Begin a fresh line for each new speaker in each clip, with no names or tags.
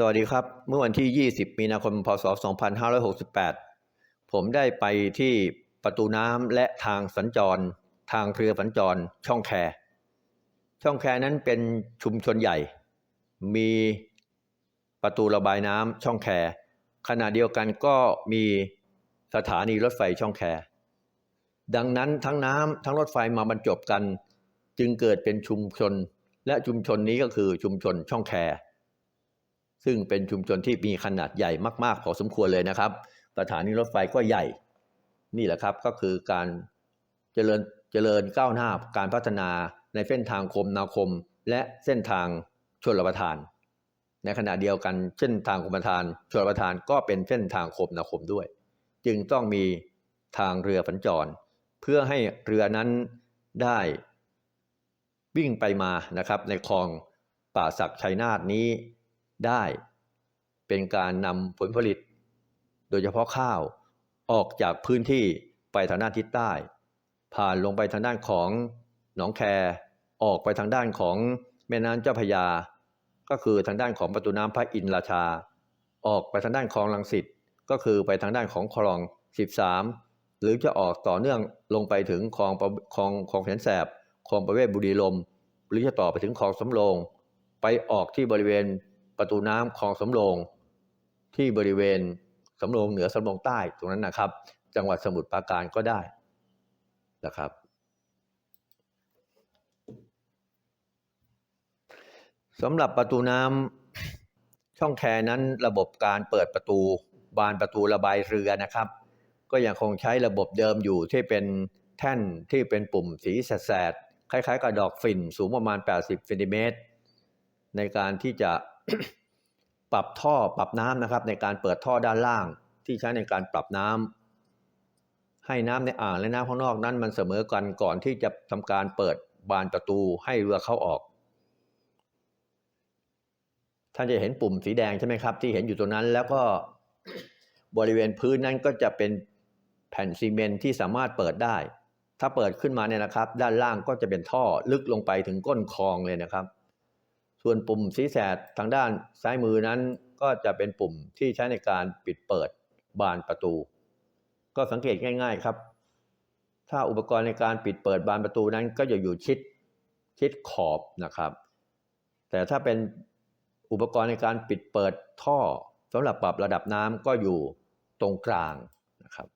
สวัสดีครับ เมื่อวันที่ 20 มีนาคม พศ 2568 ผมได้ไปที่ประตูน้ำและทางสัญจร ทางเรือสัญจร ช่องแค ช่องแคนั้นเป็นชุมชนใหญ่ มีประตูระบายน้ำช่องแค ขณะเดียวกันก็มีสถานีรถไฟช่องแค ดังนั้นทั้งน้ำทั้งรถไฟมาบรรจบกัน จึงเกิดเป็นชุมชน และชุมชนนี้ก็คือชุมชนช่องแค ซึ่งเป็นชุมชนที่มีขนาดใหญ่มากๆพอสมควรเลยนะครับสถานีรถไฟก็ใหญ่ นี่แหละครับก็คือการเจริญเจริญก้าวหน้าการพัฒนาในเส้นทางคมนาคม และเส้นทางชลประทาน ในขณะเดียวกันเส้นทางคมนาทานชลประทานก็เป็นเส้นทางคมนาคมด้วย จึงต้องมีทางเรือสัญจร เพื่อให้เรือนั้นได้วิ่งไปมานะครับในคลองป่าศักชัยนาทนี้ ได้เป็นการนำผลผลิต โดยเฉพาะข้าวออกจากพื้นที่ไปทางด้านทิศใต้ ผ่านลงไปทางด้านของหนองแคออกไปทางด้านของแม่น้ำเจ้าพยา ก็คือทางด้านของประตูน้ำพระอินทราชา ออกไปทางด้านคลองลังสิตก็คือไปทางด้านของคลอง 13 หรือจะออกต่อเนื่องลงไปถึงคลองคลองคลองแสนแสบคลองประเวศบุรีลม หรือจะต่อไปถึงคลองสำโรง ไปออกที่บริเวณ ประตูน้ำคลองสำโรงที่บริเวณสำโรงเหนือสำโรงใต้ตรงนั้นนะครับ จังหวัดสมุทรปราการก็ได้นะครับ สำหรับประตูน้ำช่องแคนั้นระบบการเปิดประตูบานประตูระบายเรือนะครับ ก็ยังคงใช้ระบบเดิมอยู่ที่เป็นแท่นที่เป็นปุ่มสีแสดๆคล้ายๆ กับดอกฝิ่นสูงประมาณ 80เซนติเมตรในการที่จะ ปรับท่อปรับน้ำนะครับ ในการเปิดท่อด้านล่าง ที่ใช้ในการปรับน้ำให้น้ำในอ่างและน้ำข้างนอกนั้น มันเสมอกันก่อนที่จะทำการเปิดบานประตูให้เรือเข้าออก ท่านจะเห็นปุ่มสีแดงใช่ไหมครับ ที่เห็นอยู่ตรงนั้นแล้วก็บริเวณพื้นนั้นก็จะเป็นแผ่นซีเมนต์ที่สามารถเปิดได้ ถ้าเปิดขึ้นมาเนี่ยนะครับ ด้านล่างก็จะเป็นท่อลึกลงไปถึงก้นคลองเลยนะครับ ส่วนปุ่มสีแสดทางด้านซ้ายมือนั้น ก็จะเป็นปุ่มที่ใช้ในการปิดเปิดบานประตู ก็สังเกตง่าย ๆครับ ถ้าอุปกรณ์ในการปิดเปิดบานประตูนั้นก็จะอยู่ชิดชิดขอบนะครับ แต่ถ้าเป็นอุปกรณ์ในการปิดเปิดท่อสำหรับปรับระดับน้ำก็อยู่ตรงกลางนะครับ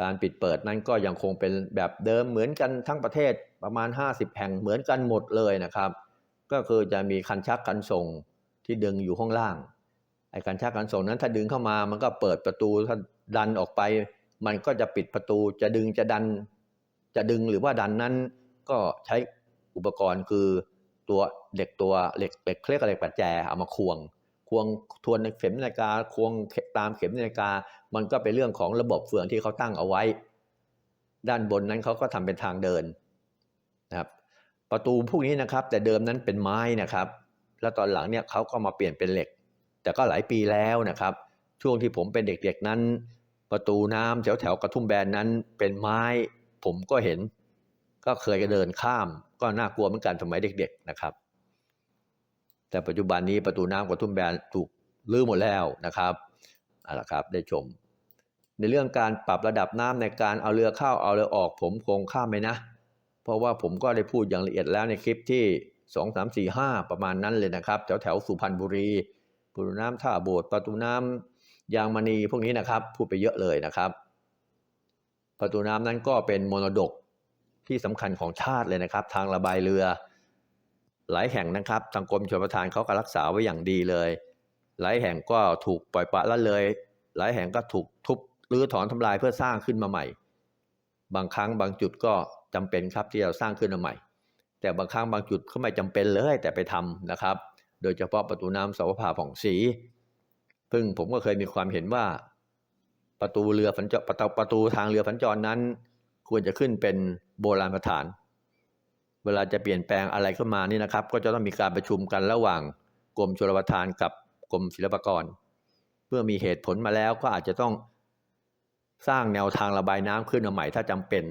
การปิดเปิดนั้นก็ยังคงเป็นแบบเดิมเหมือนกันทั้งประเทศประมาณ 50 แห่งเหมือนกันหมดเลยนะครับ ก็คือจะมีคันชักคันส่งที่ดึงอยู่ข้างล่าง ไอ้คันชักคันส่งนั้นถ้าดึงเข้ามามันก็เปิดประตูถ้าดันออกไป มันก็จะปิดประตูจะดึงจะดัน จะดึงหรือว่าดันนั้น ก็ใช้อุปกรณ์คือตัวเหล็กตัวเหล็กเหล็กเครียกเหล็กปัดแจเอามาควง ควงทวนเข็มนาฬิกาควงตามเข็มนาฬิกา มันก็เป็นเรื่องของระบบเฟืองที่เขาตั้งเอาไว้ ด้านบนนั้นเขาก็ทำเป็นทางเดิน ประตูพวกนี้นะครับ แต่เดิมนั้นเป็นไม้นะครับ แล้วตอนหลังเนี่ยเขาก็มาเปลี่ยนเป็นเหล็ก แต่ก็หลายปีแล้วนะครับ ช่วงที่ผมเป็นเด็กๆนั้น ประตูน้ำแถวแถวๆกระทุ่มแบนนั้นเป็นไม้ ผมก็เห็น ก็เคยเดินข้าม ก็น่ากลัวเหมือนกันสมัยเด็ก ๆนะครับ แต่ปัจจุบันนี้ประตูน้ำกระทุ่มแบนถูกลื้อหมดแล้วนะครับเอาละครับได้ชม ในเรื่องการปรับระดับน้ำในการเอาเรือเข้าเอาเรือออก ผมคงข้ามไปนะ เพราะว่าผมก็ได้พูดอย่างละเอียดแล้วในคลิปที่ 2 3 4 5 ประมาณนั้นเลยนะครับ แถวแถวสุพรรณบุรีประตูน้ำท่าโบสถ์ประตูน้ำยางมณีพวกนี้นะครับ พูดไปเยอะเลยนะครับ ประตูน้ำนั้นก็เป็นมรดกที่สำคัญของชาติเลยนะครับ ทางระบายเรือ หลายแห่งนะครับทางกรมชลประทานเขาก็รักษาไว้อย่างดีเลย หลายแห่งก็ถูกปล่อยปละละเลย หลายแห่งก็ถูกทุบรื้อถอนทำลายเพื่อสร้างขึ้นมาใหม่ บางครั้งบางจุดก็ จำเป็นครับที่เราสร้างขึ้นมาใหม่ แต่บางครั้งบางจุดก็ไม่จำเป็นเลยแต่ไปทำนะครับ โดยเฉพาะประตูน้ำสาวภาผ่องศรีซึ่งผมก็เคยมีความเห็นว่า ประตูเรือสัญจรประตูประตูทางเรือสัญจรนั้น ควรจะขึ้นเป็นโบราณสถาน เวลาจะเปลี่ยนแปลงอะไรขึ้นมานี่นะครับ ก็จะต้องมีการประชุมกันระหว่างกรมชลประทานกับกรมศิลปากร เมื่อมีเหตุผลมาแล้วก็อาจจะต้องสร้างแนวทางระบายน้ำขึ้นมาใหม่ถ้าจำเป็น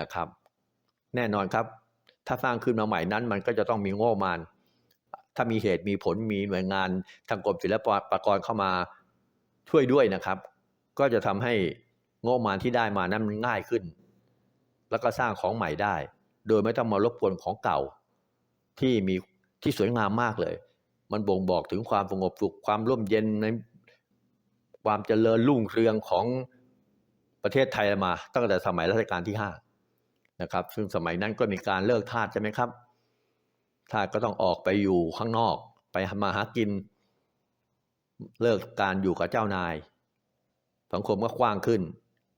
นะครับ แน่นอนครับ ถ้าสร้างขึ้นมาใหม่นั้น มันก็จะต้องมีงบประมาณ ถ้ามีเหตุมีผลมีหน่วยงานทางกรมศิลปากรเข้ามาช่วยด้วยนะครับ ก็จะทำให้งบประมาณที่ได้มานั้นมันง่ายขึ้น แล้วก็สร้างของใหม่ได้ โดยไม่ต้องมารบกวนของเก่า ที่มีที่สวยงามมากเลย มันบ่งบอกถึงความสงบสุขความร่มเย็นในความเจริญรุ่งเรืองของประเทศไทยมา ตั้งแต่สมัยรัชกาลที่ห้า นะครับ ซึ่งสมัยนั้นก็มีการเลิกทาสใช่ไหมครับทาสก็ต้องออกไปอยู่ข้างนอก ไปมาหากิน เลิกการอยู่กับเจ้านาย สังคมก็กว้างขึ้น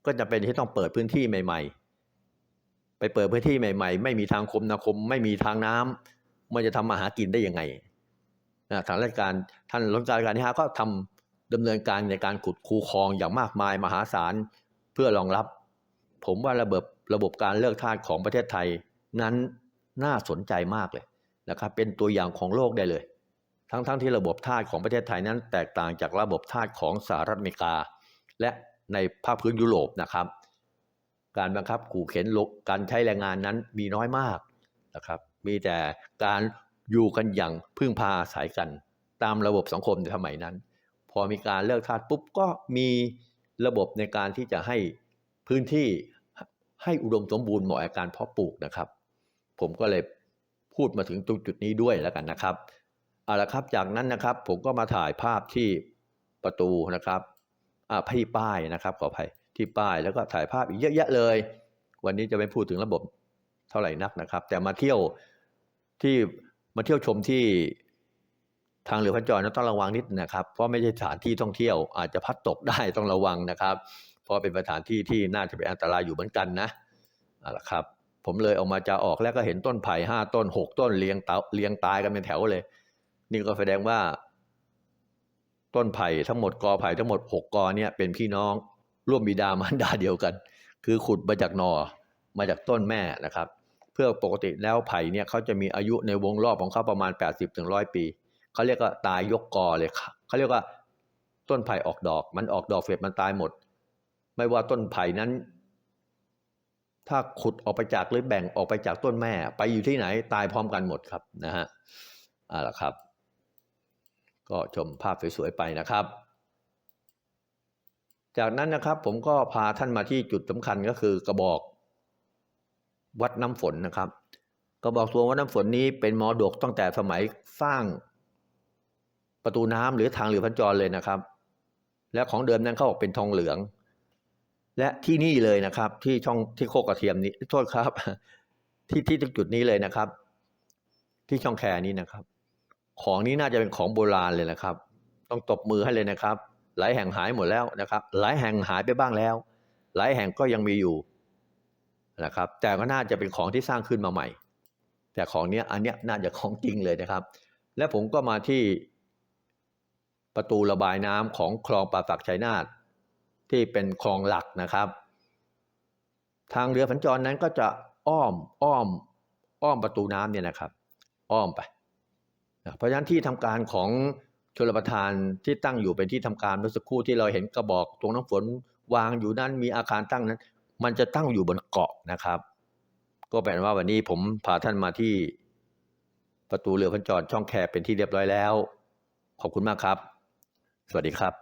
ก็จะเป็นที่ต้องเปิดพื้นที่ใหม่ ๆ ไปเปิดพื้นที่ใหม่ ๆ ไม่มีทางคมนาคม ไม่มีทางน้ำมันจะทำมาหากินได้ยังไงทางราชการท่านรัชการที่ห้าก็ทำดำเนินการในการขุดคูคลองอย่างมากมายมหาศาลเพื่อรองรับ ผมว่าระเบบ ระบบการเลิกทาสของประเทศไทยนั้นน่าสนใจมากเลยนะครับเป็นตัวอย่างของโลกได้เลย ทั้งๆทที่ระบบทาสของประเทศไทยนั้น แตกต่างจากระบบทาสของสหรัฐอเมริกา และในภาคพื้นยุโรปนะครับ การบังคับขู่เข็นการใช้แรงงานนั้นมีน้อยมากนะครับ มีแต่การอยู่กันอย่างพึ่งพาอาศัยกัน ตามระบบสังคมในสมัยนั้น พอมีการเลิกทาสปุ๊บก็มีระบบในการที่จะให้พื้นที่ ให้อุดมสมบูรณ์เหมาะกับการเพาะปลูกนะครับ ผมก็เลยพูดมาถึงตรงจุดนี้ด้วยแล้วกันนะครับเอาละครับจากนั้นนะครับผมก็มาถ่ายภาพที่ประตูนะครับอ่าที่ป้ายนะครับขออภัยที่ป้ายแล้วก็ถ่ายภาพอีกเยอะแยะเลย วันนี้จะไม่พูดถึงระบบเท่าไหร่นักนะครับ แต่มาเที่ยวที่มาเที่ยวชมที่ ทางเรือพันจรนั้นต้องระวังนิดนะครับ เพราะไม่ใช่สถานที่ท่องเที่ยวอาจจะพัดตกได้ต้องระวังนะครับ เพราะเป็นสถานที่ที่น่าจะเป็นอันตรายอยู่เหมือนกันนะเอาละครับ ผมเลยออกมาจะออกแล้วก็เห็นต้นไผ่ห้าต้นหกต้นเรียงเตาเรียงตายกันเป็นแถวเลย นี่ก็แสดงว่า ต้นไผ่ทั้งหมดกอไผ่ทั้งหมดหกกอเนี่ยเป็นพี่น้องร่วมบิดามารดาเดียวกัน คือขุดมาจากนอมาจากต้นแม่นะครับ เพื่อปกติแล้วไผ่เนี่ยเขาจะมีอายุในวงรอบของเขาประมาณ 80ถึงร้อยปี เขาเรียกว่าตายยกกอเลยเขาเรียกว่าต้นไผ่ออกดอก มันออกดอกเสร็จมันตายหมด ไม่ว่าต้นไผ่นั้น ถ้าขุดออกไปจากหรือแบ่งออกไปจากต้นแม่ ไปอยู่ที่ไหนตายพร้อมกันหมดครับนะฮะอ่าละครับ ก็ชมภาพสวยๆไปนะครับ จากนั้นนะครับผมก็พาท่านมาที่จุดสำคัญก็คือกระบอกวัดน้ำฝนนะครับ กระบอกทรวงวัดน้ำฝนนี้เป็นมอดกตั้งแต่สมัยสร้าง ประตูน้ำหรือทางเรือพันจรเลยนะครับ และของเดิมนั้นเขาบอกเป็นทองเหลือง และที่นี่เลยนะครับ ที่ช่องที่โคกกระเทียมนี้โทษครับ ที่ที่จุดนี้เลยนะครับ ที่ช่องแคนี้นะครับ ของนี้น่าจะเป็นของโบราณเลยนะครับ ต้องตบมือให้เลยนะครับ หลายแห่งหายหมดแล้วนะครับ หลายแห่งหายไปบ้างแล้ว หลายแห่งก็ยังมีอยู่นะครับ แต่ก็น่าจะเป็นของที่สร้างขึ้นมาใหม่ แต่ของเนี้ยอันเนี้ยน่าจะของจริงเลยนะครับ และผมก็มาที่ ประตูระบายน้ำของคลองป่าสักชัยนาทที่เป็นคลองหลักนะครับ ทางเรือสัญจรนั้นก็จะอ้อมอ้อมอ้อมประตูน้ำเนี่ยนะครับ อ้อมไปนะเพราะฉะนั้นที่ทำการของชลประทานที่ตั้งอยู่เป็นที่ทำการเมื่อสักครู่ที่เราเห็นกระบอกตรงน้ำฝนวางอยู่นั้นมีอาคารตั้งนั้น มันจะตั้งอยู่บนเกาะนะครับ ก็แปลว่าวันนี้ผมพาท่านมาที่ประตูเรือพันจรช่องแคบเป็นที่เรียบร้อยแล้ว ขอบคุณมากครับ สวัสดีครับ